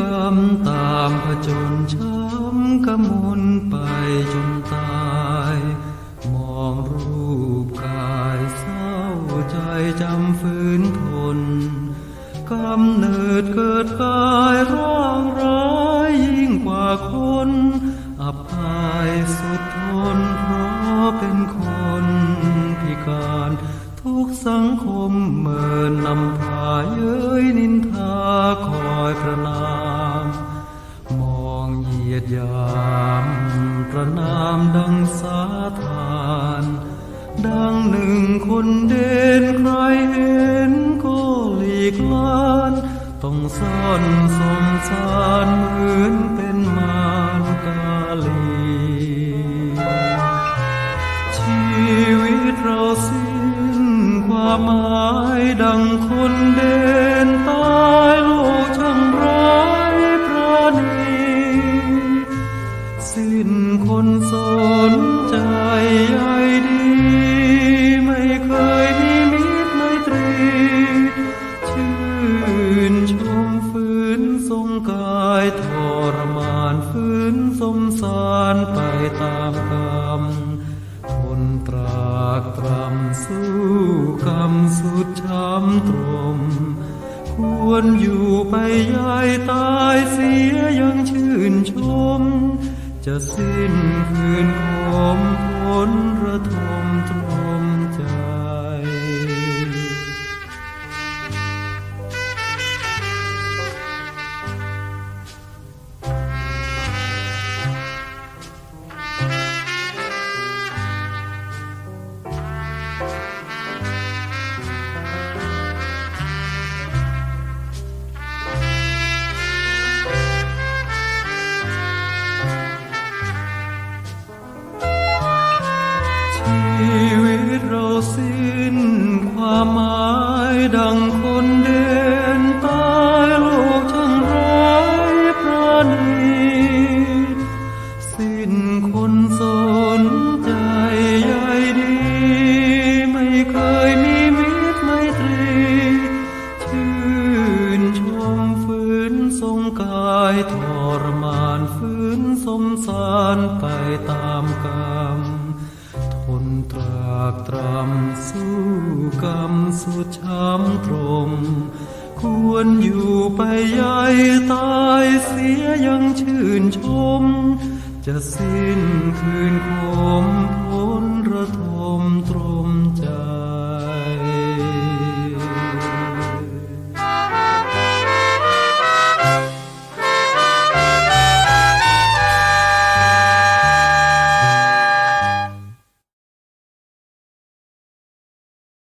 กรรมตามผจญช้ำกำมลไปจนตาย มองรูปกายเศร้าใจจำฝืนทนกำเนิดเกิดกายร่างร้ายยิ่งกว่าคน อับอายสุดทนเพราะเป็นคนพิการ ทุกสังคมเมินนำพาเย้ยนินทาคอยประนาม หนึ่งคนเดินใครเห็นก็หลีกลาน ต้องซ่อนสมสารเหมือนเป็นมารกาลี ชีวิตเราสิ้นความหมายดังคนเดิน งกายทรมานฝืนสมสารไปตามกรรมทนตรากตรำสู้กรรมสุดช้ำตรม ควรอยู่ไปยายตายเสียยังชื่นชม จะสิ้นคืนคมพ้นระทมตรมใจ วิตเราสิ้นความหมายดังคนเดินตายโลกช่างร้ายประณีสิ้นคนสนใจใยดี ไม่เคยมีมิตรไมตรี ชื่นชมฝืนทรงกายทรมานฝืนสมสารไปตามกรรม ตรากตรำสู้กรรมสุดช้ำตรม ควรอยู่ไปใยตายเสียยังชื่นชม จะสิ้นคืนคม